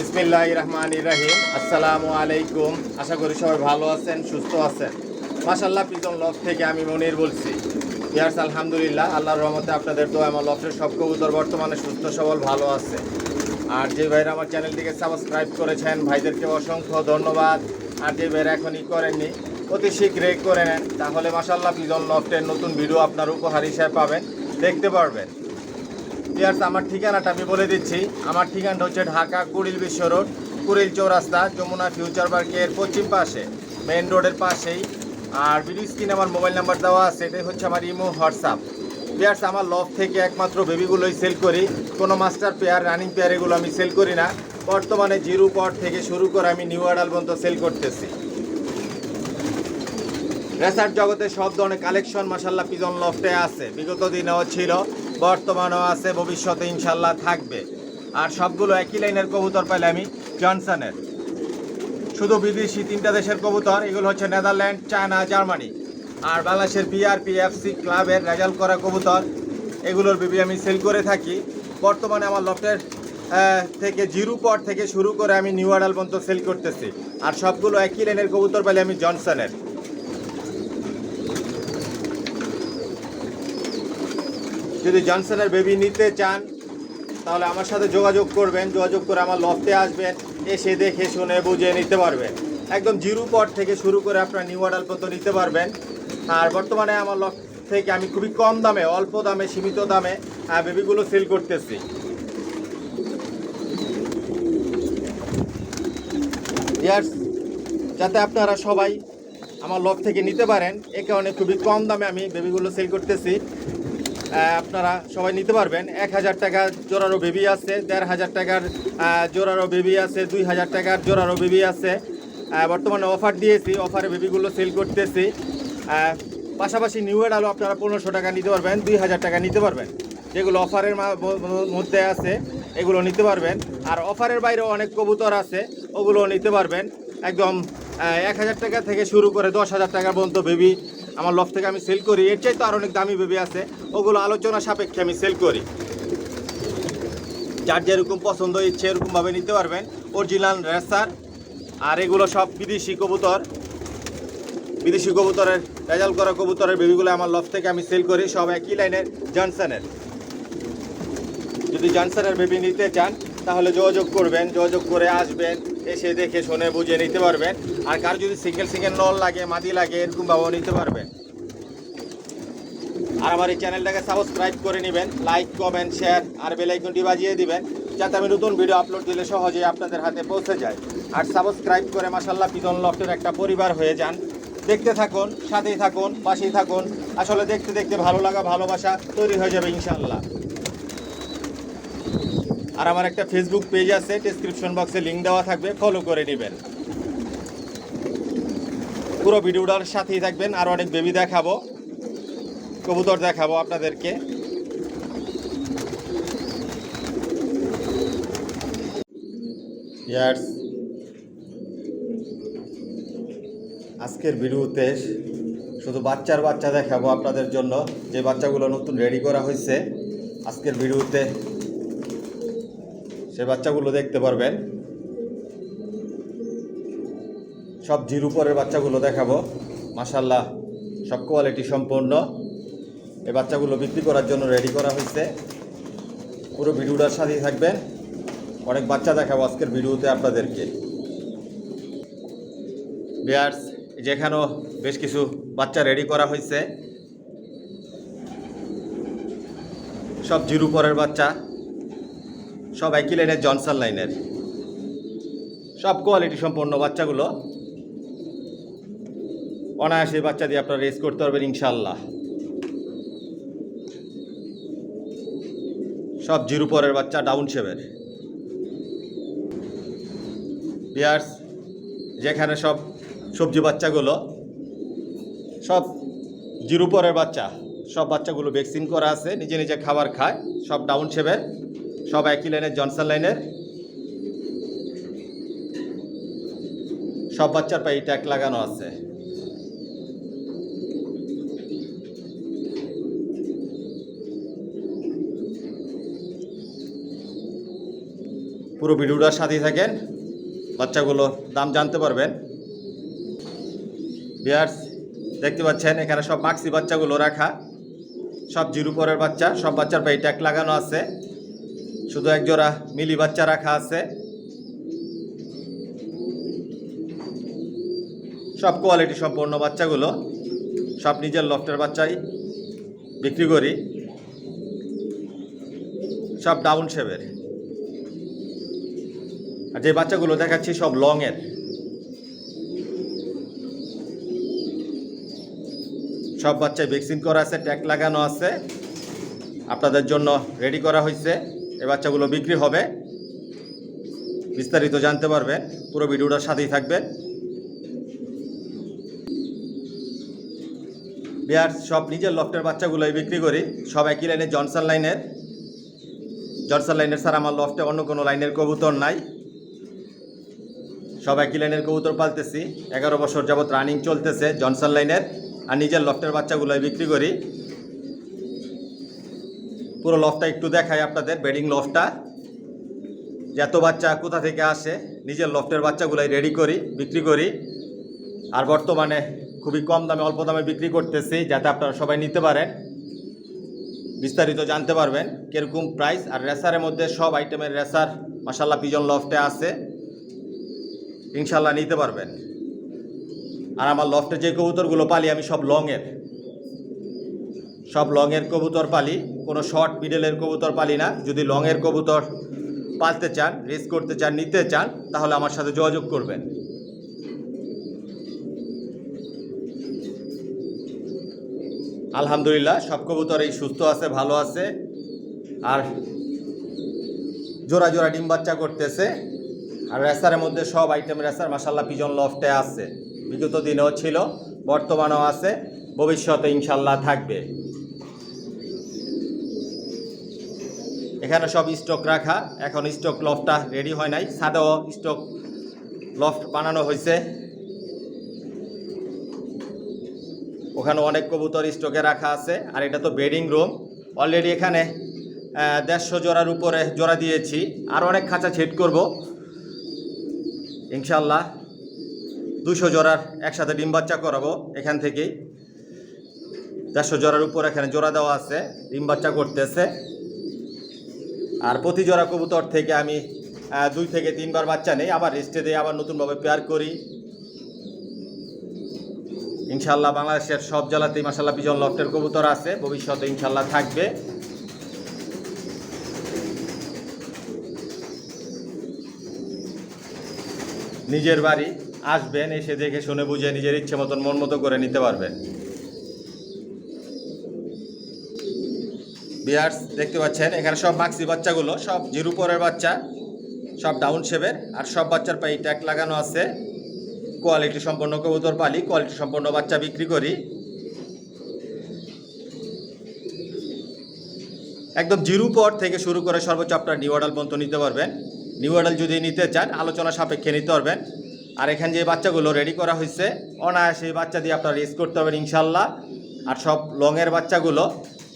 বিসমিল্লাহ রহমান রাহিম। আসসালামু আলাইকুম। আশা করি সবাই ভালো আছেন, সুস্থ আছেন। মাসাল্লাহ পিজন লফ থেকে আমি মনির বলছি। ইয়ার্স, আলহামদুলিল্লাহ, আল্লাহর রহমতে আপনাদের তো আমার লফের সব কবুতর বর্তমানে সুস্থ, সবল, ভালো আছে। আর যে ভাইরা আমার চ্যানেলটিকে সাবস্ক্রাইব করেছেন, ভাইদেরকে অসংখ্য ধন্যবাদ। আর যে ভাইরা এখনই করেননি, অতি শীঘ্রই করে নেন। তাহলে মাসাল্লাহ পিজন লফটের নতুন ভিডিও আপনার উপহার হিসেবে পাবেন। দেখতে পারবেন। ইয়ার্স আমার ঠিকানাটা আমি বলে দিচ্ছি। আমার ঠিকানাটা হচ্ছে ঢাকা কুড়িল বিশ্ব রোড, কুড়িল চৌরাস্তা, যমুনা ফিউচার পার্কের পশ্চিম পাশে মেন রোডের পাশেই। আর ভিডিও স্ক্রিনে আমার মোবাইল নাম্বার দেওয়া আছে, এটাই হচ্ছে আমার ইমো, হোয়াটসঅ্যাপ। পেয়ার্স আমার লফ থেকে একমাত্র বেবিগুলোই সেল করি। কোনো মাস্টার পেয়ার রানিং পেয়ার এগুলো আমি সেল করি না। বর্তমানে জিরো পট থেকে শুরু করে আমি নিউ আডাল পর্যন্ত সেল করতেছি। রেসার্ট জগতে সব ধরনের কালেকশন মাসাল্লাহ পিজন লফটে আছে। বিগত দিনেও ছিল। বর্তমানেও আছে, ভবিষ্যতে ইনশাল্লাহ থাকবে। আর সবগুলো একই লাইনের কবুতর পাইলে আমি জনসনের। শুধু বিদেশি তিনটা দেশের কবুতর, এগুলো হচ্ছে নেদারল্যান্ড, চায়না, জার্মানি। আর বাংলাদেশের বিআরপি এফসি ক্লাবের রেজাল্ট করা কবুতর, এগুলোর বিবি আমি সেল করে থাকি। বর্তমানে আমার লফটের থেকে জিরো পট থেকে শুরু করে আমি নিউ আডাল পর্যন্ত সেল করতেছি। আর সবগুলো একই লাইনের কবুতর পাইলে আমি জনসনের। যদি জনসনের বেবি নিতে চান, তাহলে আমার সাথে যোগাযোগ করবেন। যোগাযোগ করে আমার লফটে আসবেন, এসে দেখে শুনে বুঝে নিতে পারবেন। একদম জিরো পট থেকে শুরু করে আপনার নিউ আডাল পর্যন্ত নিতে পারবেন। আর বর্তমানে আমার লফ থেকে আমি খুবই কম দামে, অল্প দামে, সীমিত দামে বেবিগুলো সেল করতেছি। যাতে আপনারা সবাই আমার লফ থেকে নিতে পারেন, এ কারণে খুবই কম দামে আমি বেবিগুলো সেল করতেছি। আপনারা সবাই নিতে পারবেন। এক হাজার টাকা জোড়ারও বেবি আছে, দেড় হাজার টাকার জোড়ারও বেবি আছে, দুই হাজার টাকার জোড়ারও বেবি আছে। বর্তমানে অফার দিয়েছি, অফারে বেবিগুলো সেল করতেছি। পাশাপাশি নিউ এড আলো আপনারা পনেরোশো টাকা নিতে পারবেন, দুই হাজার টাকা নিতে পারবেন। যেগুলো অফারের মধ্যে আছে, এগুলো নিতে পারবেন। আর অফারের বাইরেও অনেক কবুতর আছে ওগুলো নিতে পারবেন। একদম এক হাজার টাকা থেকে শুরু করে দশ হাজার টাকা পর্যন্ত বেবি আমার লফ থেকে আমি সেল করি। এর চাইতে আর অনেক দামি বেবি আছে। ওগুলো আলোচনা সাপেক্ষে আমি সেল করি। যার যেরকম পছন্দ ইচ্ছে এরকমভাবে নিতে পারবেন। অরিজিনাল রেসার আর এগুলো সব বিদেশি কবুতর। বিদেশি কবুতরের রেজাল্ট করা কবুতরের বেবিগুলো আমার লফ থেকে আমি সেল করি। সব একই লাইনের জনসনের যদি জনসনের বেবি নিতে চান, তাহলে যোগাযোগ করবেন। যোগাযোগ করে আসবেন। এসে দেখে শুনে বুঝে নিতে পারবেন। আর কার যদি সিঙ্গেল সিঙ্গেল নল লাগে, মাদি লাগে, এরকম এরকমভাবেও নিতে পারবেন। আর আমার এই চ্যানেলটাকে সাবস্ক্রাইব করে নেবেন, লাইক, কমেন্ট, শেয়ার, আর বেলাইকনটি বাজিয়ে দিবেন, যাতে আমি নতুন ভিডিও আপলোড দিলে সহজেই আপনাদের হাতে পৌঁছে যায়। আর সাবস্ক্রাইব করে মাসাল্লাহ পিজন লফটের একটা পরিবার হয়ে যান। দেখতে থাকুন, সাথেই থাকুন, পাশেই থাকুন। আসলে দেখতে দেখতে ভালো লাগা, ভালোবাসা তৈরি হয়ে যাবে ইনশাল্লাহ আর আমার একটা ফেসবুক পেজ আছে ডেসক্রিপশন বক্সে লিঙ্ক দেওয়া থাকবে ফলো করে নেবেন। পুরো ভিডিওটার সাথেই থাকবেন, আর অনেক বেবি দেখাবো, কবুতর দেখাবো আপনাদেরকে। আজকের ভিডিওতে শুধু বাচ্চার বাচ্চা দেখাবো আপনাদের জন্য, যে বাচ্চাগুলো নতুন রেডি করা হয়েছে। আজকের ভিডিওতে সে বাচ্চাগুলো দেখতে পারবেন। সব জিরো উপরের বাচ্চাগুলো দেখাবো। মাসাল্লাহ সব কোয়ালিটি সম্পন্ন এই বাচ্চাগুলো বিক্রি করার জন্য রেডি করা হয়েছে। পুরো ভিডিওটার সাথেই থাকবেন। অনেক বাচ্চা দেখাবো আজকের ভিডিওতে আপনাদেরকে। বিয়ার্স যেখানেও বেশ কিছু বাচ্চা রেডি করা হয়েছে। সব জিরো পরের বাচ্চা। সব একই লাইনের জনসন লাইনের। সব কোয়ালিটি সম্পন্ন বাচ্চাগুলো। অনায়াসে বাচ্চা দিয়ে আপনারা রেস করতে পারবেন ইনশাল্লাহ সব জিরো পরের বাচ্চা ডাউন শেপের বিয়ার্স যেখানে সব সবজি বাচ্চাগুলো, সব জিরো পরের বাচ্চা, সব বাচ্চাগুলো ভ্যাকসিন করা আছে, নিজে নিজে খাবার খায়, সব ডাউন শেপের সব একই লাইনের, জনসন লাইনের? সব বাচ্চার পায়ে ট্যাগ লাগানো আছে। পুরো ভিডিওটার সাথেই থাকেন, বাচ্চাগুলো দাম জানতে পারবেন। বিয়ার্স দেখতে পাচ্ছেন, এখানে সব মাক্সি বাচ্চাগুলো রাখা। সব জিরো পরের বাচ্চা, সব বাচ্চার পায়ে ট্যাগ লাগানো আছে। শুধু এক জোড়া মিলি বাচ্চা রাখা আছে। সব কোয়ালিটি সম্পন্ন বাচ্চাগুলো, সব নিজের লফটের বাচ্চাই বিক্রি করি। সব ডাউন শেপের আর যে বাচ্চাগুলো দেখাচ্ছি সব লংয়ের সব বাচ্চায় ভ্যাকসিন করা আছে ট্যাগ লাগানো আছে। আপনাদের জন্য রেডি করা হয়েছে এই বাচ্চাগুলো বিক্রি হবে। বিস্তারিত জানতে পারবেন পুরো ভিডিওটার সাথেই থাকবেন বিয়ার সব নিজের লফটের বাচ্চাগুলোই বিক্রি করি। সব একই লাইনে জনসন লাইনের। জনসন লাইনের স্যার আমার লফটে অন্য কোনো লাইনের কবুতর নাই। সব একই লাইনের কবুতর পালতেছি। এগারো বছর যাবত রানিং চলতেছে জনসন লাইনের। আর নিজের লফটের বাচ্চাগুলোই বিক্রি করি। পুরো লফটা একটু দেখাই আপনাদের বেডিং লফটা যে এত বাচ্চা কোথা থেকে আসে, নিজের লফটের বাচ্চাগুলাই রেডি করি, বিক্রি করি। আর বর্তমানে খুবই কম দামে, অল্প দামে বিক্রি করতেছি, যাতে আপনারা সবাই নিতে পারেন। বিস্তারিত জানতে পারবেন, কীরকম প্রাইস আর রেসারের মধ্যে সব আইটেমের রেসার মাসাল্লাহ পিজন লফটে আছে। ইনশাল্লাহ নিতে পারবেন। আর আমার লফটে যে কবুতরগুলো পালি, আমি সব লংয়ের সব লংয়ের কবুতর পালি, কোনো শর্ট মিডলের কবুতর পালি না। যদি লংয়ের কবুতর পালতে চান রেস করতে চান, নিতে চান, তাহলে আমার সাথে যোগাযোগ করবেন। আলহামদুলিল্লাহ, সব কবুতরই সুস্থ আছে, ভালো আছে। আর জোড়া জোড়া ডিম বাচ্চা করতেছে। আর রেসারের মধ্যে সব আইটেম রেসার মাসাল্লাহ পিজন লফটে আছে। বিগত দিনেও ছিল, বর্তমানেও আছে। ভবিষ্যতে ইনশাল্লাহ থাকবে। এখানে সব স্টক রাখা। এখন স্টক লফটটা রেডি হয় নাই। সাদেও স্টক লফট বানানো হয়েছে ওখানে অনেক কবুতর স্টকে রাখা আছে। আর এটা তো বেডিং রুম অলরেডি এখানে দেড়শো জোড়ার উপরে জোড়া দিয়েছি। আর অনেক খাঁচা ছেট করব। ইনশাল্লাহ দুশো জোড়ার একসাথে ডিম বাচ্চা করাবো এখান থেকেই। দেড়শো জোড়ার উপর এখানে জোড়া দেওয়া আছে। ডিম বাচ্চা করতেছে। আর প্রতি জোড়া কবুতর থেকে আমি দুই থেকে তিনবার বাচ্চা নেই, আবার রেস্টে দিয়ে আবার নতুনভাবে পেয়ার করি। ইনশাল্লাহ বাংলাদেশের সব জেলাতেই মাসাল্লাহ পিজন লফটের কবুতর আছে, ভবিষ্যতে ইনশাল্লাহ থাকবে। নিজের বাড়ি আসবেন, এসে দেখে শুনে বুঝে নিজের ইচ্ছে মতন মন মতো করে নিতে পারবেন। বিয়ার্স দেখতে পাচ্ছেন, এখানে সব মাক্সি বাচ্চাগুলো, সব জিরো পরের বাচ্চা, সব ডাউন শেপের আর সব বাচ্চার পায়ে ট্যাগ লাগানো আছে। কোয়ালিটি সম্পন্ন কবুতর পালি কোয়ালিটি সম্পন্ন বাচ্চা বিক্রি করি। একদম জিরো পর থেকে শুরু করে সর্বোচ্চ আপনার নিউ অর্ডাল পর্যন্ত নিতে পারবেন। নিউ অর্ডাল যদি নিতে চান, আলোচনা সাপেক্ষে নিতে পারবেন। আর এখানে যে বাচ্চাগুলো রেডি করা হয়েছে, অনায়াসে বাচ্চা দিয়ে আপনারা রেস করতে পারবেন ইনশাল্লাহ আর সব লংয়ের বাচ্চাগুলো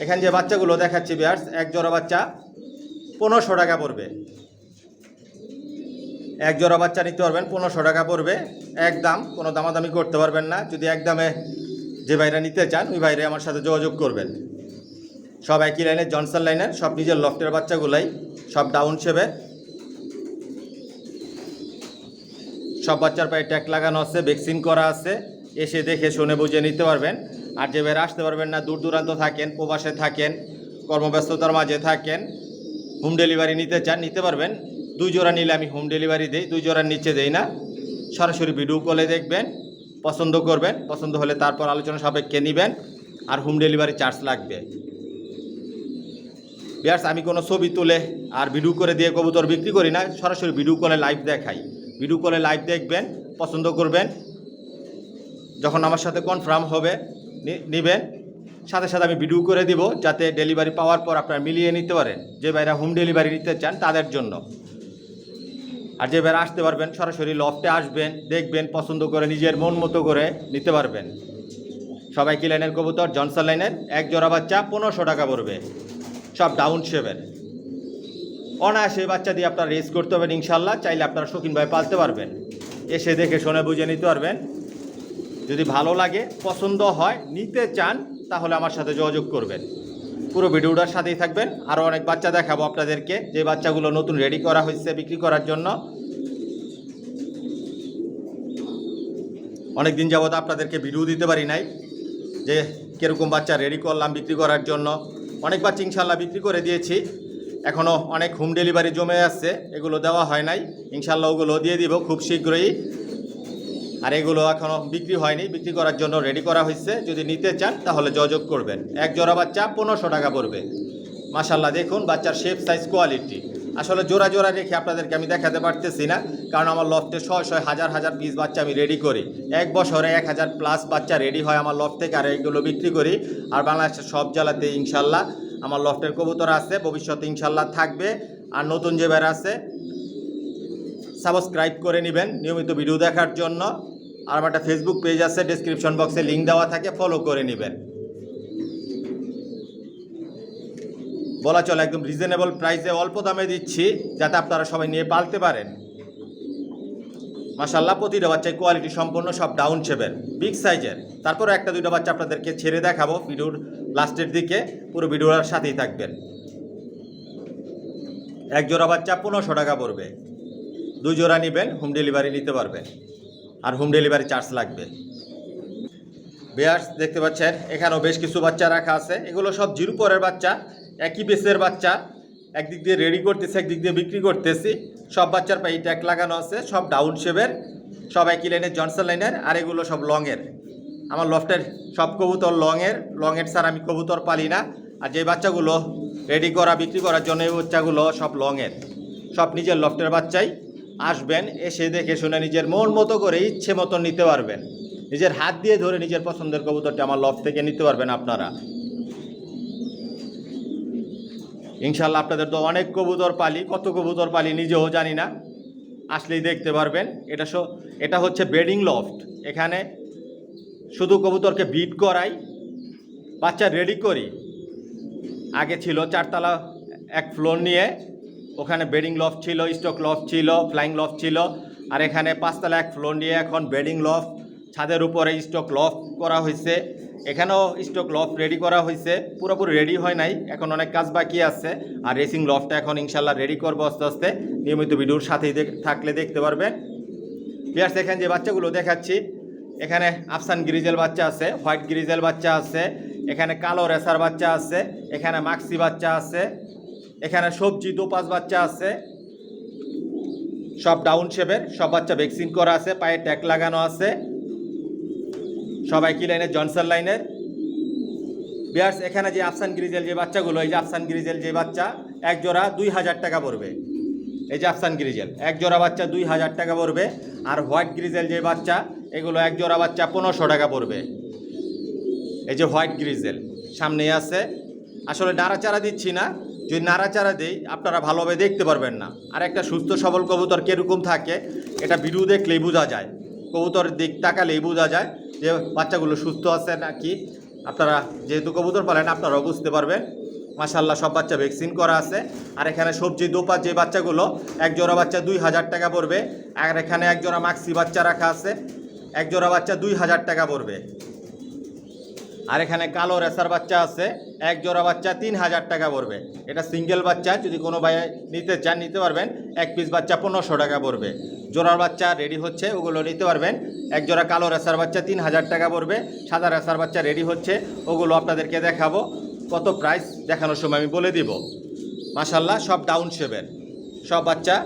এখানে যে বাচ্চাগুলো দেখাচ্ছি বিয়ার্স, এক জোড়া বাচ্চা পনেরোশো টাকা পড়বে। এক জোড়া বাচ্চা নিতে পারবেন, পনেরোশো টাকা পড়বে। এক দাম, কোনো দামাদামি করতে পারবেন না। যদি এক দামে যে ভাইরা নিতে চান, ওই ভাইরা আমার সাথে যোগাযোগ করবেন। সব একই লাইনের, জনসন লাইনের, সব নিজের লফটের বাচ্চাগুলাই, সব ডাউন শেপের সব বাচ্চার পায়ে ট্যাগ লাগানো আছে ভ্যাকসিন করা আছে। এসে দেখে শুনে বুঝে নিতে পারবেন। আর যে বের আসতে পারবেন না, দূর দূরান্ত থাকেন, প্রবাসে থাকেন, কর্মব্যস্ততার মাঝে থাকেন হোম ডেলিভারি নিতে চান, নিতে পারবেন। দুই জোড়া নিলে আমি হোম ডেলিভারি দিই, দুই জোড়ার নিচে দেই না। সরাসরি ভিডিও কলে দেখবেন, পছন্দ করবেন, পছন্দ হলে তারপর আলোচনা সাপেক্ষে নেবেন, আর হোম ডেলিভারি চার্জ লাগবে। বিয়ার্স আমি কোনো ছবি তুলে আর ভিডিও করে দিয়ে কবুতর বিক্রি করি না, সরাসরি ভিডিও কলে লাইভ দেখাই। ভিডিও কলে লাইভ দেখবেন, পছন্দ করবেন। যখন আমার সাথে কনফার্ম হবে নিবেন। সাথে সাথে আমি ভিডিও করে দিব, যাতে ডেলিভারি পাওয়ার পর আপনারা মিলিয়ে নিতে পারেন। যে ভাইরা হোম ডেলিভারি নিতে চান তাদের জন্য। আর যে ভাইরা আসতে পারবেন, সরাসরি লফটে আসবেন, দেখবেন, পছন্দ করে, নিজের মন মতো করে নিতে পারবেন। সবাই কি লাইনের কবুতর? জনসন লাইনের এক জোড়া বাচ্চা, পনেরোশো টাকা পড়বে। সব ডাউন শেপের অনায়াসে বাচ্চা দিয়ে আপনারা রেস করতে পারবেন ইনশাল্লাহ চাইলে আপনারা শৌখিন ভাই পালতে পারবেন। এসে দেখে শুনে বুঝে নিতে পারবেন। যদি ভালো লাগে, পছন্দ হয়, নিতে চান, তাহলে আমার সাথে যোগাযোগ করবেন। পুরো ভিডিওটার সাথেই থাকবেন। আরও অনেক বাচ্চা দেখাবো আপনাদেরকে। যে বাচ্চাগুলো নতুন রেডি করা হয়েছে বিক্রি করার জন্য। অনেক দিন যাবত আপনাদেরকে ভিডিও দিতে পারি নাই যে কীরকম বাচ্চা রেডি করলাম বিক্রি করার জন্য। অনেক বাচ্চা ইনশাল্লাহ বিক্রি করে দিয়েছি। এখনও অনেক হোম ডেলিভারি জমে আসছে এগুলো দেওয়া হয় নাই। ইনশাল্লাহ ওগুলো দিয়ে দিব খুব শীঘ্রই। আর এগুলো এখনও বিক্রি হয়নি। বিক্রি করার জন্য রেডি করা হয়েছে যদি নিতে চান, তাহলে যোগাযোগ করবেন। এক জোড়া বাচ্চা পনেরোশো টাকা পড়বে। মাশাল্লাহ দেখুন বাচ্চার শেপ সাইজ কোয়ালিটি আসলে জোড়া জোড়া রেখে আপনাদেরকে আমি দেখাতে পারতেছি না, কারণ আমার লফটে ছয় ছয় হাজার হাজার পিস বাচ্চা আমি রেডি করি। এক বছরে এক হাজার প্লাস বাচ্চা রেডি হয় আমার লফট থেকে, আর এগুলো বিক্রি করি। আর বাংলাদেশের সব জেলাতে ইনশাল্লাহ আমার লফটের কবুতর আছে, ভবিষ্যতে ইনশাল্লাহ থাকবে। আর নতুন যে বের আছে সাবস্ক্রাইব করে নেবেন নিয়মিত ভিডিও দেখার জন্য। আর আমার একটা ফেসবুক পেজ আছে ডিসক্রিপশন বক্সে লিঙ্ক দেওয়া থাকে ফলো করে নেবেন। বলা চলে একদম রিজনেবল প্রাইসে অল্প দামে দিচ্ছি, যাতে আপনারা সবাই নিয়ে পালতে পারেন। মাসাল্লাহ প্রতিটা বাচ্চায় কোয়ালিটি সম্পূর্ণ সব ডাউন শেপের বিগ সাইজের তারপরে একটা, দুইটা বাচ্চা আপনাদেরকে ছেড়ে দেখাবো ভিডিওর লাস্টের দিকে, পুরো ভিডিওর সাথেই থাকবেন। এক জোড়া বাচ্চা পনেরোশো টাকা পড়বে। দুই জোড়া নেবেন হোম ডেলিভারি নিতে পারবেন। আর হোম ডেলিভারি চার্জ লাগবে। বেয়ার্স দেখতে পাচ্ছেন, এখানেও বেশ কিছু বাচ্চা রাখা আছে। এগুলো সব জিরো পরের বাচ্চা, একই বেসের বাচ্চা। একদিক দিয়ে রেডি করতেছি, একদিক দিয়ে বিক্রি করতেছি। সব বাচ্চার পায়ে ট্যাগ লাগানো আছে, সব ডাউন শেপের সব একই লাইনের জনসন লাইনের আর এগুলো সব লংয়ের আমার লফটের সব কবুতর লংয়ের লংয়ের স্যার আমি কবুতর পালি না। আর যে বাচ্চাগুলো রেডি করা, বিক্রি করার জন্য এই বাচ্চাগুলো সব লংয়ের সব নিজের লফটের বাচ্চাই। আসবেন, এসে দেখে শুনে নিজের মন মতো করে ইচ্ছে মতো নিতে পারবেন। নিজের হাত দিয়ে ধরে নিজের পছন্দের কবুতরটা আমার লফট থেকে নিতে পারবেন আপনারা। ইনশাল্লাহ আপনাদের তো অনেক কবুতর পালি, কত কবুতর পালি নিজেও জানি না। আসলেই দেখতে পারবেন, এটা সো, এটা হচ্ছে বেডিং লফট। এখানে শুধু কবুতরকে বিট করাই, বাচ্চা রেডি করি। আগে ছিল চারতলা এক ফ্লোর নিয়ে ওখানে বেডিং লফট ছিল স্টক লফট ছিল ফ্লাইং লফট ছিল। আর এখানে পাঁচতলা এক ফ্লোর নিয়ে এখন বেডিং লফট ছাদের উপরে স্টক লফট করা হয়েছে। এখানেও স্টক লফট রেডি করা হয়েছে। পুরোপুরি রেডি হয় নাই, এখন অনেক কাজ বাকি আছে। আর রেসিং লফটটা এখন ইনশাল্লাহ রেডি করব আস্তে আস্তে। নিয়মিত ভিডিওর সাথেই থাকলে দেখতে পারবেন। প্লেয়ার্স এখানে যে বাচ্চাগুলো দেখাচ্ছি। এখানে আফসান গ্রিজেল বাচ্চা আছে হোয়াইট গ্রিজেল বাচ্চা আছে। এখানে কালো রেসার বাচ্চা আছে। এখানে মাক্সি বাচ্চা আছে। এখানে সবজি দোপাস বাচ্চা আছে। সব ডাউন শেপের সব বাচ্চা ভ্যাকসিন করা আছে, পায়ে ট্যাগ লাগানো আছে। সবাই কি লাইনের? জনসন লাইনের। বিয়ার্স এখানে যে আফসান গ্রিজেল যে বাচ্চাগুলো, এই যে আফসান গ্রিজেল যে বাচ্চা, এক জোড়া দুই হাজার টাকা পড়বে। এই যে আফসান গ্রিজেল এক জোড়া বাচ্চা দুই হাজার টাকা পড়বে। আর হোয়াইট গ্রিজেল যে বাচ্চা, এগুলো এক জোড়া বাচ্চা পনেরোশো টাকা পড়বে। এই যে হোয়াইট গ্রিজেল সামনেই আছে। আসলে নাড়াচাড়া দিচ্ছি না। যদি নাড়াচাড়া দিই, আপনারা ভালোভাবে দেখতে পারবেন না। আর একটা সুস্থ, সবল কবুতর কীরকম থাকে, এটা ভিডিও দেখলেই বোঝা যায়। কবুতরের দিক তাকালেই বোঝা যায় যে বাচ্চাগুলো সুস্থ আছে নাকি। আপনারা যেহেতু কবুতর পালেন, আপনারাও বুঝতে পারবেন। মাসাল্লাহ সব বাচ্চা ভ্যাকসিন করা আছে। আর এখানে সবজি দোপাত যে বাচ্চাগুলো এক জোড়া বাচ্চা দুই হাজার টাকা পড়বে। আর এখানে এক জোড়া মাক্সি বাচ্চা রাখা আছে। এক জোড়া বাচ্চা দুই হাজার টাকা পড়বে। আর এখানে কালো রেসার বাচ্চা আছে, এক জোড়া বাচ্চা তিন হাজার টাকা পড়বে। এটা সিঙ্গেল বাচ্চা, যদি কোনো ভাই নিতে চান, নিতে পারবেন। এক পিস বাচ্চা পনেরোশো টাকা পড়বে। জোড়ার বাচ্চা রেডি হচ্ছে, ওগুলো নিতে পারবেন। এক জোড়া কালো রেসার বাচ্চা তিন হাজার টাকা পড়বে। সাদা রেসার বাচ্চা রেডি হচ্ছে, ওগুলো আপনাদেরকে দেখাবো। কত প্রাইস দেখানোর সময় আমি বলে দিব। মাসাল্লাহ সব ডাউন শেপের সব বাচ্চা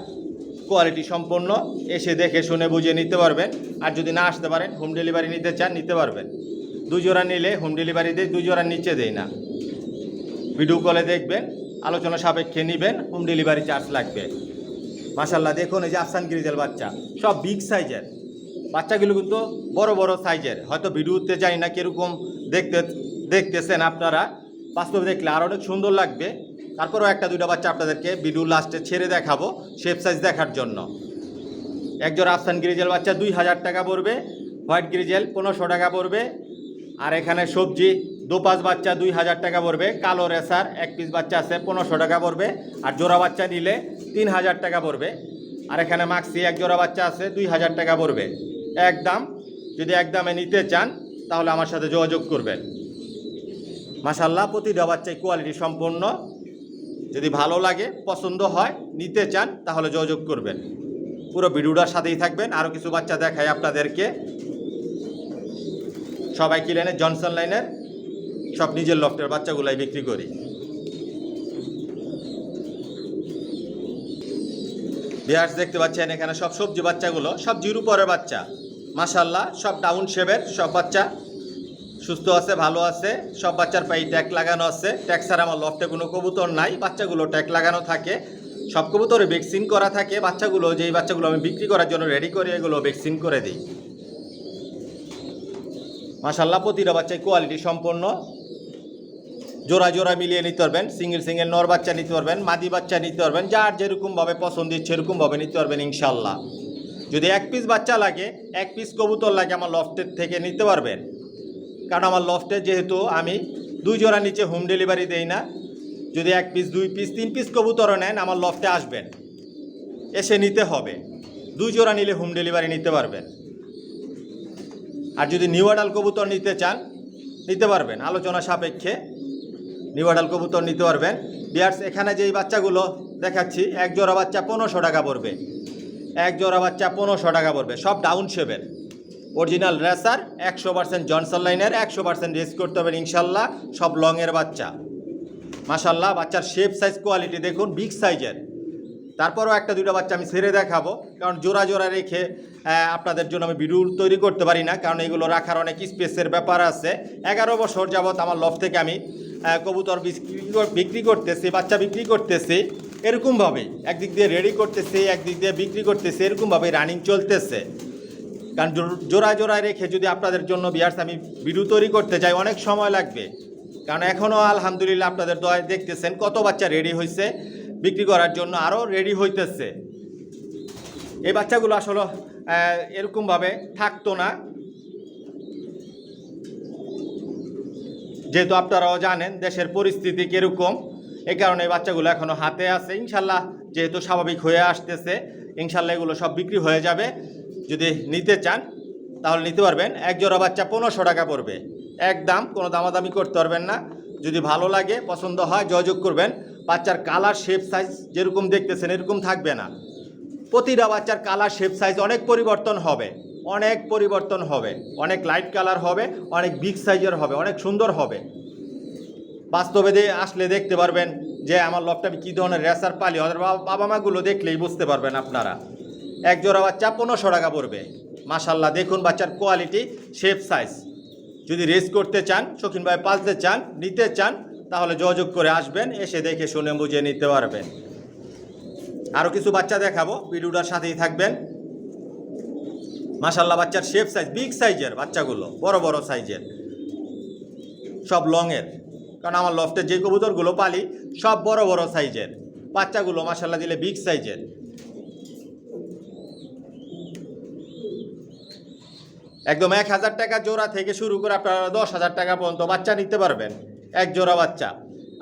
কোয়ালিটি সম্পন্ন। এসে দেখে শুনে বুঝে নিতে পারবেন। আর যদি না আসতে পারেন হোম ডেলিভারি নিতে চান, নিতে পারবেন। দুই জোড়া নিলে হোম ডেলিভারি দেয় দুই নিচে দেয় না। ভিডিও কলে দেখবেন, আলোচনা সাপেক্ষে নেবেন হোম ডেলিভারি চার্জ লাগবে। মাসাল্লাহ দেখুন এই যে আফসান গ্রিজেল বাচ্চা, সব বিগ সাইজের বাচ্চাগুলো কিন্তু বড় বড় সাইজের হয়তো ভিডিওতে জানি না কীরকম দেখতে দেখতেছেন আপনারা। বাস্তবে দেখলে আর অনেক সুন্দর লাগবে। তারপরেও একটা দুইটা বাচ্চা আপনাদেরকে ভিডিও লাস্টে ছেড়ে দেখাবো শেপ সাইজ দেখার জন্য। একজোড়া আফসান গ্রিজেল বাচ্চা দুই হাজার টাকা পড়বে হোয়াইট গ্রিজেল পনেরোশো টাকা পড়বে। আর এখানে সবজি, দু পাঁচ বাচ্চা দুই হাজার টাকা পড়বে, কালো রেসার এক পিস বাচ্চা আছে পনেরোশো টাকা পড়বে, আর জোড়া বাচ্চা নিলে তিন হাজার টাকা পড়বে। আর এখানে মাক্সি এক জোড়া বাচ্চা আছে দুই হাজার টাকা পড়বে। একদম যদি একদমে নিতে চান, তাহলে আমার সাথে যোগাযোগ করবেন। মাসাল্লাহ প্রতিটা বাচ্চাই কোয়ালিটি সম্পন্ন যদি ভালো লাগে, পছন্দ হয়, নিতে চান, তাহলে যোগাযোগ করবেন। পুরো ভিডিওটার সাথেই থাকবেন। আরও কিছু বাচ্চা দেখাই আপনাদেরকে। সবাই কি লাইনের? জনসন লাইনের? সব নিজের লফটের বাচ্চাগুলাই বিক্রি করি। বিহার্স দেখতে পাচ্ছেন এখানে সব সবজি বাচ্চাগুলো, সব জিরু পরের বাচ্চা। মাসাল্লাহ সব ডাউন শেপের সব বাচ্চা। সুস্থ আছে, ভালো আছে, সব বাচ্চার পায়ে ট্যাগ লাগানো আছে। ট্যাগ ছাড়া আমার লফটে কোনো কবুতর নাই, বাচ্চাগুলো ট্যাগ লাগানো থাকে। সব কবুতরে ভ্যাকসিন করা থাকে, বাচ্চাগুলো, যেই বাচ্চাগুলো আমি বিক্রি করার জন্য রেডি করে, এগুলো ভ্যাকসিন করে দিই। মাসাল্লাহ প্রতিটা বাচ্চায় কোয়ালিটি সম্পন্ন। জোড়া জোড়া মিলিয়ে নিতে পারবেন সিঙ্গেল সিঙ্গেল নর বাচ্চা নিতে পারবেন, মাদি বাচ্চা নিতে পারবেন, যার যেরকমভাবে পছন্দ সেরকমভাবে নিতে পারবেন ইনশাল্লাহ যদি এক পিস বাচ্চা লাগে, এক পিস কবুতর লাগে, আমার লফটের থেকে নিতে পারবেন। কারণ আমার লফটে যেহেতু আমি দুই জোড়া নিচে হোম ডেলিভারি দেই না, যদি এক পিস দুই পিস তিন পিস কবুতরও নেন, আমার লফটে আসবেন। এসে নিতে হবে। দুই জোড়া নিলে হোম ডেলিভারি নিতে পারবেন। আর যদি নিউ আডাল কবুতর নিতে চান, নিতে পারবেন। আলোচনা সাপেক্ষে নিউ আডাল কবুতর নিতে পারবেন। বিয়ার্স এখানে যেই বাচ্চাগুলো দেখাচ্ছি, এক জোড়া বাচ্চা পনেরোশো টাকা পড়বে। এক জোড়া বাচ্চা পনেরোশো টাকা পড়বে। সব ডাউন শেপের অরিজিনাল রেসার একশো পার্সেন্ট জনসন লাইনের একশো পার্সেন্ট রেস করতে হবে ইনশাল্লাহ। সব লংয়ের বাচ্চা। মাশাল্লাহ, বাচ্চার শেপ সাইজ কোয়ালিটি দেখুন বিগ সাইজের তারপরও একটা দুটো বাচ্চা আমি ছেড়ে দেখাবো, কারণ জোড়া জোড়া রেখে আপনাদের জন্য আমি ভিডিও তৈরি করতে পারি না, কারণ এগুলো রাখার অনেক স্পেসের ব্যাপার আছে। এগারো বছর যাবৎ আমার লফ থেকে আমি কবুতর বিক্রি করতেছি, বাচ্চা বিক্রি করতেছি, এরকমভাবেই। একদিক দিয়ে রেডি করতেছি, একদিক দিয়ে বিক্রি করতেছি, এরকমভাবেই রানিং চলতেছে। কারণ জো- জোড়ায় জোড়ায় রেখে যদি আপনাদের জন্য বিয়ার্স আমি ভিডিও তৈরি করতে চাই অনেক সময় লাগবে। কারণ এখনও আলহামদুলিল্লাহ আপনাদের দয় দেখতেছেন কত বাচ্চা রেডি হয়েছে বিক্রি করার জন্য আরও রেডি হইতেছে। এই বাচ্চাগুলো আসলে এরকমভাবে থাকতো না। যেহেতু আপনারাও জানেন, দেশের পরিস্থিতি কীরকম, এই কারণে এই বাচ্চাগুলো এখনও হাতে আছে। ইনশাল্লাহ যেহেতু স্বাভাবিক হয়ে আসতেছে, ইনশাল্লাহ এগুলো সব বিক্রি হয়ে যাবে। যদি নিতে চান, তাহলে নিতে পারবেন। এক জোড়া বাচ্চা পনেরোশো টাকা পড়বে। এক দাম কোনো দামাদামি করতে পারবেন না। যদি ভালো লাগে, পছন্দ হয়, যোগাযোগ করবেন। বাচ্চার কালার শেপ সাইজ যেরকম দেখতেছেন, এরকম থাকবে না। প্রতিটা বাচ্চার কালার শেপ সাইজ অনেক পরিবর্তন হবে, অনেক পরিবর্তন হবে। অনেক লাইট কালার হবে, অনেক বিগ সাইজের হবে, অনেক সুন্দর হবে। বাস্তবে আসলে দেখতে পারবেন যে আমার লফটা আমি কী ধরনের রেসার পালি ওদের বাবা মাগুলো দেখলেই বুঝতে পারবেন আপনারা। এক জোড়া বাচ্চা পনেরোশো টাকা পড়বে। মাশাল্লাহ দেখুন বাচ্চার কোয়ালিটি শেপ সাইজ যদি রেস করতে চান শৌখিনভাবে পালতে চান, নিতে চান তাহলে যোগাযোগ করে আসবেন, এসে দেখে শুনে বুঝে নিতে পারবেন। আরও কিছু বাচ্চা দেখাবো, ভিডিওটার সাথেই থাকবেন। মাশাল্লাহ বাচ্চার শেপ সাইজ বিগ সাইজের বাচ্চাগুলো, বড় বড় সাইজের সব লংয়ের কারণ আমার লফটে যে কবুতরগুলো পালি, সব বড় বড় সাইজের বাচ্চাগুলো মাশাল্লাহ দিলে বিগ সাইজের একদম এক হাজার টাকা জোড়া থেকে শুরু করে আপনারা দশ হাজার টাকা পর্যন্ত বাচ্চা নিতে পারবেন। এক জোড়া বাচ্চা।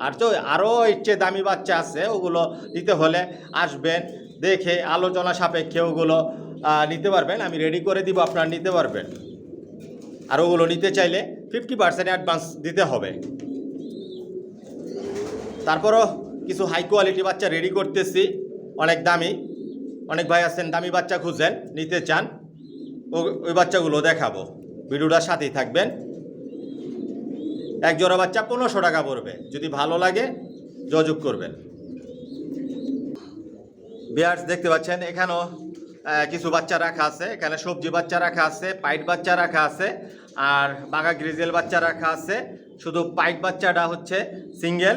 আর তো আরও ইচ্ছে দামি বাচ্চা আছে, ওগুলো নিতে হলে আসবেন, দেখে আলোচনা সাপেক্ষে ওগুলো নিতে পারবেন। আমি রেডি করে দিব, আপনারা নিতে পারবেন। আর ওগুলো নিতে চাইলে ফিফটি পার্সেন্ট অ্যাডভান্স দিতে হবে। তারপরও কিছু হাই কোয়ালিটি বাচ্চা রেডি করতেছি, অনেক দামি। অনেক ভাই আছেন, দামি বাচ্চা খুঁজছেন নিতে চান ওই বাচ্চাগুলো দেখাবো। ভিডিওটার সাথেই থাকবেন। এক জোড়া বাচ্চা পনেরোশো টাকা পড়বে। যদি ভালো লাগে, যোগাযোগ করবেন। বিয়ার্স, দেখতে পাচ্ছেন, এখানেও কিছু বাচ্চা রাখা আছে। এখানে সবজি বাচ্চা রাখা আছে, পাইট বাচ্চা রাখা আছে, আর বাঘা গ্রিজেল বাচ্চা রাখা আছে। শুধু পাইট বাচ্চাটা হচ্ছে সিঙ্গেল,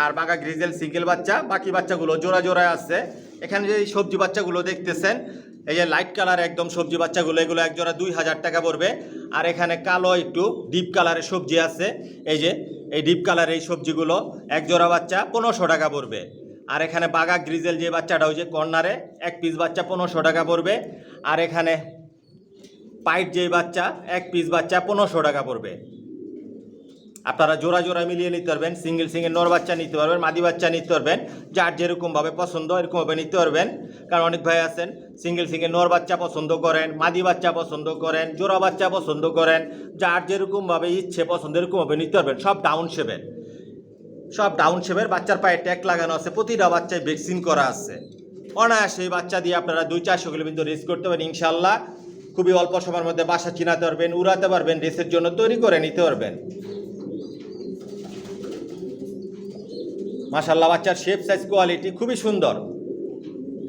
আর বাঘা গ্রিজেল সিঙ্গেল বাচ্চা। বাকি বাচ্চাগুলো জোড়া জোড়ায় আছে। এখানে যে সবজি বাচ্চাগুলো দেখতেছেন, এই যে লাইট কালার একদম সবজি বাচ্চাগুলো, এগুলো এক জোড়া দুই হাজার টাকা পড়বে। আর এখানে কালো একটু ডিপ কালারের সবজি আছে। এই যে, এই ডিপ কালারের এই সবজিগুলো এক জোড়া বাচ্চা পনেরোশো টাকা পড়বে। আর এখানে বাঘা গ্রিজেল যে বাচ্চাটা ওই যে কর্নারে এক পিস বাচ্চা পনেরোশো টাকা পড়বে। আর এখানে পাইট যে বাচ্চা, এক পিস বাচ্চা পনেরোশো টাকা পড়বে। আপনারা জোড়া জোড়া মিলিয়ে নিতে পারবেন সিঙ্গেল সিঙ্গেল নর বাচ্চা নিতে পারবেন, মাদি বাচ্চা নিতে পারবেন, যার যেরকমভাবে পছন্দ এরকমভাবে নিতে পারবেন। কারণ অনেক ভাই আছেন সিঙ্গেল সিঙ্গেল নর বাচ্চা পছন্দ করেন, মাদি বাচ্চা পছন্দ করেন, জোড়া বাচ্চা পছন্দ করেন, যার যেরকমভাবে ইচ্ছে পছন্দ এরকমভাবে নিতে পারবেন, সব ডাউন শেপের সব ডাউন শেপের বাচ্চার পায়ে ট্যাগ লাগানো আছে, প্রতিটা বাচ্চায় ভ্যাকসিন করা আছে। অনায়াসে এই বাচ্চা দিয়ে আপনারা দুই চারশো কিলোমিটার রেস করতে পারেন ইনশাল্লাহ খুবই অল্প সময়ের মধ্যে বাসা চিনাতে পারবেন, উড়াতে পারবেন রেসের জন্য তৈরি করে নিতে পারবেন। মাশাল্লাহ বাচ্চার শেপ সাইজ কোয়ালিটি খুবই সুন্দর।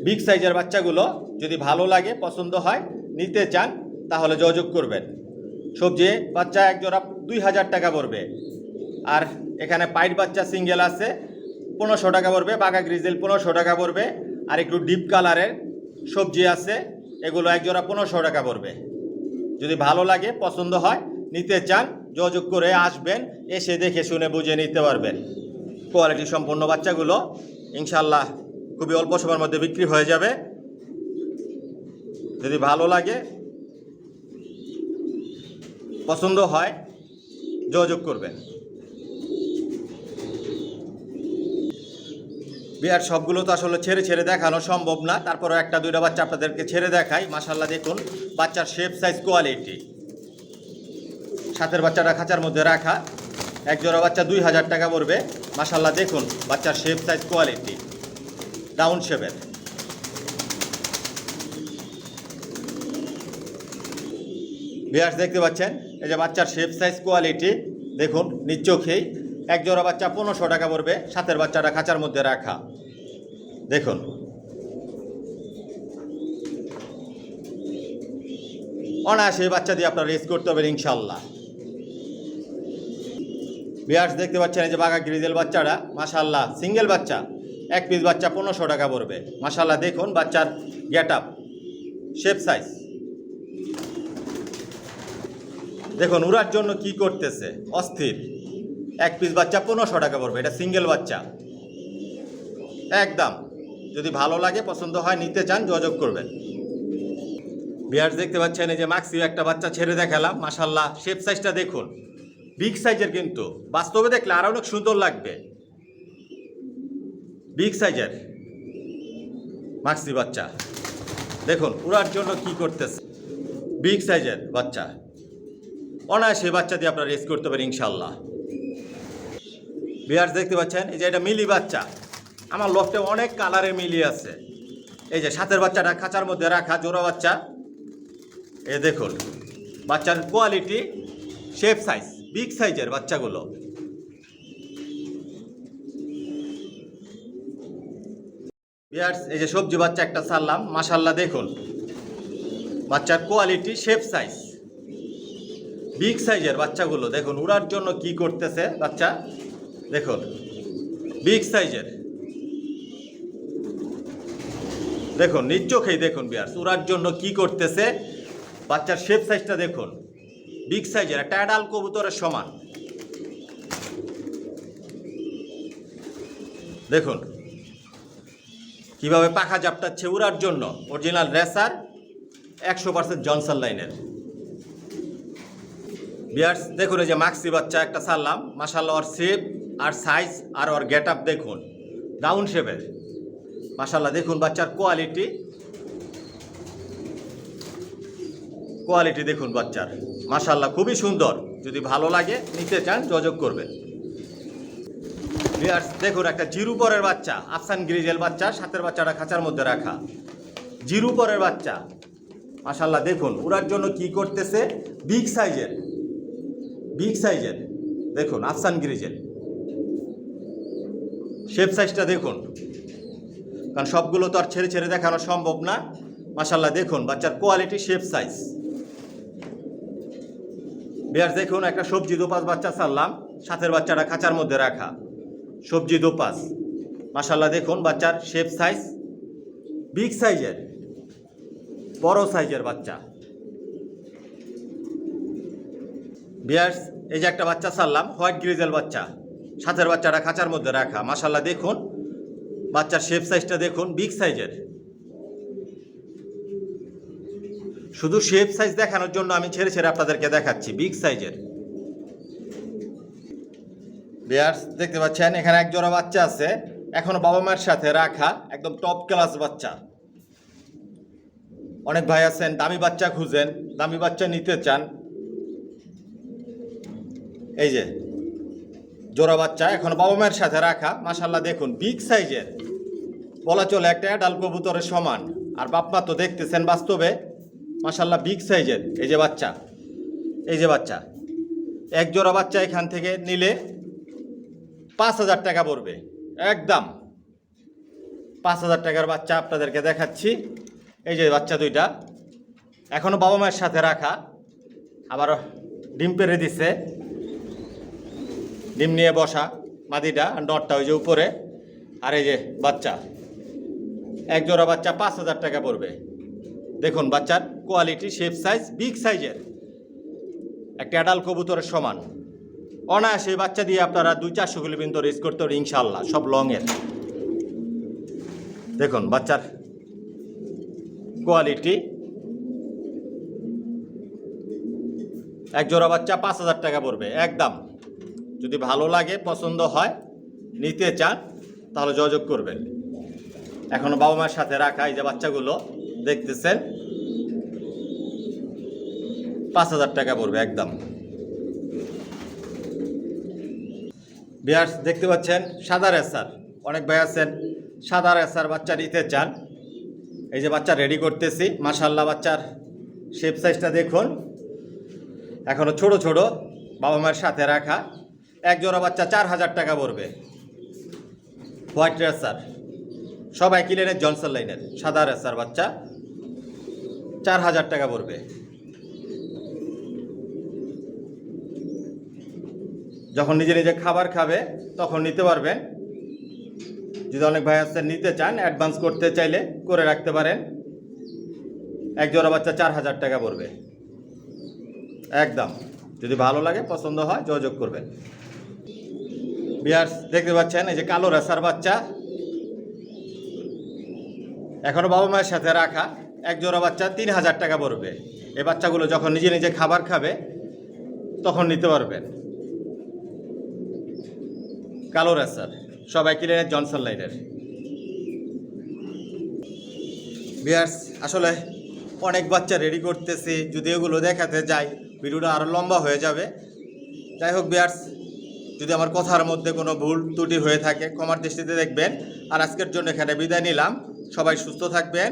বিগ সাইজের বাচ্চাগুলো যদি ভালো লাগে, পছন্দ হয়, নিতে চান, তাহলে যোগাযোগ করবেন। সবজি, বাচ্চা এক জোড়া দুই হাজার টাকা পড়বে। আর এখানে পাইট বাচ্চা সিঙ্গেল আছে, পনেরোশো টাকা পড়বে। বাঘা গ্রিজেল পনেরোশো টাকা পড়বে। আর একটু ডিপ কালারের সবজি আছে, এগুলো এক জোড়া পনেরোশো টাকা পড়বে। যদি ভালো লাগে, পছন্দ হয়, নিতে চান, যোগাযোগ করে আসবেন, এসে দেখে শুনে বুঝে নিতে পারবেন। কোয়ালিটি সম্পন্ন বাচ্চাগুলো ইনশাল্লাহ খুবই অল্প সময়ের মধ্যে বিক্রি হয়ে যাবে। যদি ভালো লাগে, পছন্দ হয়, যোগাযোগ করবেন। বিয়ার সবগুলো তো আসলে ছেড়ে ছেড়ে দেখানো সম্ভব না তারপরে একটা দুইটা বাচ্চা আপনাদেরকে ছেড়ে দেখাই। মাসাল্লাহ দেখুন, বাচ্চার শেপ সাইজ কোয়ালিটি সাথের বাচ্চাটা খাঁচার মধ্যে রাখা এক জোড়া বাচ্চা দুই হাজার টাকা পড়বে। মাসাল্লাহ দেখুন, বাচ্চার শেপ সাইজ কোয়ালিটি ডাউন শেপের বিয়ার্স দেখতে পাচ্ছেন? এই যে বাচ্চার শেপ সাইজ কোয়ালিটি দেখুন নিচোখেই এক জোড়া বাচ্চা পনেরোশো টাকা পড়বে সাতের বাচ্চাটা খাঁচার মধ্যে রাখা। দেখুন। অনায়াসে বাচ্চা দিয়ে আপনার রেস করতে হবে ইনশাল্লাহ বিয়ার্স দেখতে পাচ্ছেন এই যে বাঘা গ্রিজেল বাচ্চাটা মাশাল্লাহ সিঙ্গেল বাচ্চা, এক পিস বাচ্চা পনেরোশো টাকা পড়বে। মাশাল্লাহ দেখুন বাচ্চার গেট আপ শেপ সাইজ দেখুন, উড়ার জন্য কি করতেছে? অস্থির। এক পিস বাচ্চা পনেরোশো টাকা পড়বে, এটা সিঙ্গেল বাচ্চা। একদম। যদি ভালো লাগে, পছন্দ হয়, নিতে চান, যোগাযোগ করবেন। বিয়ার্স দেখতে পাচ্ছেন এই যে মাক্সিও একটা বাচ্চা ছেড়ে দেখালাম মাশাল্লাহ শেপ সাইজটা দেখুন। বিগ সাইজের কিন্তু। বাস্তবে দেখলে আরও অনেক সুন্দর লাগবে। বিগ সাইজের মাক্সি বাচ্চা। দেখুন, উড়ার জন্য কি করতেছে। বিগ সাইজের বাচ্চা। অনায়াসে বাচ্চা দিয়ে আপনারা রেস করতে পারেন ইনশাল্লাহ বিয়ার্স দেখতে পাচ্ছেন? এই যে এটা মিলি বাচ্চা। আমার লফটে অনেক কালারের মিলি আছে। এই যে সাথের বাচ্চাটা খাঁচার মধ্যে রাখা, জোড়া বাচ্চা। এ দেখুন, বাচ্চার কোয়ালিটি শেপ সাইজ বিগ সাইজের বাচ্চাগুলো। বিয়ার্স এই যে সবজি বাচ্চা একটা সারলাম মাশাল্লাহ দেখুন। বাচ্চার কোয়ালিটি শেপ সাইজ বিগ সাইজের বাচ্চাগুলো, দেখুন, উড়ার জন্য কি করতেছে বাচ্চা? দেখুন বিগ সাইজের দেখুন, নিজ চোখেই দেখুন বিয়ার্স উড়ার জন্য কি করতেছে? বাচ্চার শেপ সাইজটা দেখুন। বিগ সাইজের একটা অ্যাডাল কবুতরের সমান। দেখুন, কীভাবে পাখা জাপটাচ্ছে উড়ার জন্য। অরিজিনাল রেসার একশো পার্সেন্ট জনসন লাইনের বিয়ার্স দেখুন এই যে মাক্সি বাচ্চা একটা সারলাম। মাসাল্লাহ ওর শেপ আর সাইজ আর ওর গেট আপ দেখুন ডাউন শেপের মাসাল্লাহ দেখুন বাচ্চার কোয়ালিটি কোয়ালিটি দেখুন বাচ্চার। মাসাল্লাহ খুবই সুন্দর। যদি ভালো লাগে, নিতে চান, যোগাযোগ করবেন। দেখুন, একটা জিরু পরের বাচ্চা, আফসান গ্রিজেল বাচ্চা, সাতের বাচ্চাটা খাঁচার মধ্যে রাখা। জিরু পরের বাচ্চা। মাসাল্লাহ দেখুন, উড়ার জন্য কি করতেছে? বিগ সাইজের বিগ সাইজের দেখুন, আফসান গ্রিজেল। শেপ সাইজটা দেখুন। কারণ সবগুলো তো আর ছেড়ে ছেড়ে দেখানো সম্ভব না। মাসাল্লাহ দেখুন, বাচ্চার কোয়ালিটি শেপ সাইজ বিয়ার দেখুন, একটা সবজি দোপাস বাচ্চা ছাড়লাম, সাথের বাচ্চাটা খাঁচার মধ্যে রাখা। সবজি দোপাস মাসাল্লাহ দেখুন, বাচ্চার শেপ সাইজ বিগ সাইজের বড় সাইজের বাচ্চা। বিয়ার্স এই যে একটা বাচ্চা ছাড়লাম, হোয়াইট গ্রিজেল বাচ্চা, সাথের বাচ্চাটা খাঁচার মধ্যে রাখা। মাসাল্লাহ দেখুন, বাচ্চার শেপ সাইজটা দেখুন বিগ সাইজের শুধু শেপ সাইজ দেখানোর জন্য আমি ছেড়ে ছেড়ে আপনাদেরকে দেখাচ্ছি বিগ সাইজের বিয়ার্স দেখতে পাচ্ছেন, এখানে এক জোড়া বাচ্চা আছে, এখনও বাবা মায়ের সাথে রাখা, একদম টপ ক্লাস বাচ্চা। অনেক ভাই আছেন, দামি বাচ্চা খুঁজেন, দামি বাচ্চা নিতে চান। এই যে, জোড়া বাচ্চা, এখন বাবা মায়ের সাথে রাখা মাসাল্লাহ দেখুন বিগ সাইজের বলা চলে একটা অ্যাডাল কবুতরের সমান। আর বাপমা তো দেখতেছেন বাস্তবে মাসাল্লাহ বিগ সাইজের এই যে বাচ্চা, এই যে বাচ্চা। এক জোড়া বাচ্চা এখান থেকে নিলে পাঁচ হাজার টাকা পড়বে, একদম। পাঁচ হাজার টাকার বাচ্চা আপনাদেরকে দেখাচ্ছি, এই যে বাচ্চা দুইটা। এখনও বাবা মায়ের সাথে রাখা আবার ডিম পেরে দিছে। ডিম নিয়ে বসা, মাদিটা, নটটা ওই যে উপরে। আর এই যে বাচ্চা, এক জোড়া বাচ্চা পাঁচ হাজার টাকা পড়বে। দেখুন, বাচ্চার কোয়ালিটি শেপ সাইজ বিগ সাইজের একটা অ্যাডাল কবুতরের সমান। অনায়াসে বাচ্চা দিয়ে আপনারা দুই চারশো কিলো পর্যন্ত রেস করতে পারেন ইনশাল্লাহ সব লংয়ের দেখুন, বাচ্চার কোয়ালিটি এক জোড়া বাচ্চা পাঁচ হাজার টাকা পড়বে, একদম। যদি ভালো লাগে, পছন্দ হয়, নিতে চান, তাহলে যোগাযোগ করবেন। এখনও বাবা মায়ের সাথে রাখা এই যে বাচ্চাগুলো দেখতেছেন? পাঁচ হাজার টাকা পড়বে, একদম। বিয়ার্স দেখতে পাচ্ছেন? সাদা রেসার অনেক ভাই আছেন সাদা রেসার বাচ্চা নিতে চান। এই যে বাচ্চা রেডি করতেছি। মাশাল্লাহ বাচ্চার শেপ সাইজটা দেখুন। এখনও ছোট ছোট, বাবা মায়ের সাথে রাখা। এক জোড়া বাচ্চা চার হাজার টাকা পড়বে। হোয়াইট রেসার সবাই কিলেনের জনসন লাইনের সাদা রেসার বাচ্চা। চার হাজার টাকা পড়বে। যখন নিজে নিজে খাবার খাবে, তখন নিতে পারবেন। যদি অনেক ভাই আছে, নিতে চান অ্যাডভান্স করতে চাইলে করে রাখতে পারেন। এক জোড়া বাচ্চা চার হাজার টাকা পড়বে। একদম। যদি ভালো লাগে, পছন্দ হয়, যোগাযোগ করবেন। বিয়ার্স, দেখতে পাচ্ছেন, এই যে কালো রেসার বাচ্চা। এখনও বাবা মায়ের সাথে রাখা। এক জোড়া বাচ্চা তিন হাজার টাকা পড়বে। এই বাচ্চাগুলো যখন নিজে নিজে খাবার খাবে, তখন নিতে পারবেন। কালো রেসার, সবাই কিলেনের জনসন লাইনের। বিয়ার্স আসলে অনেক বাচ্চা রেডি করতেছি, যদি এগুলো দেখাতে যাই, ভিডিওটা আরও লম্বা হয়ে যাবে। যাই হোক বিয়ার্স যদি আমার কথার মধ্যে কোনো ভুল ত্রুটি হয়ে থাকে, ক্ষমার দৃষ্টিতে দেখবেন। আর আজকের জন্য এখানে বিদায় নিলাম। সবাই সুস্থ থাকবেন।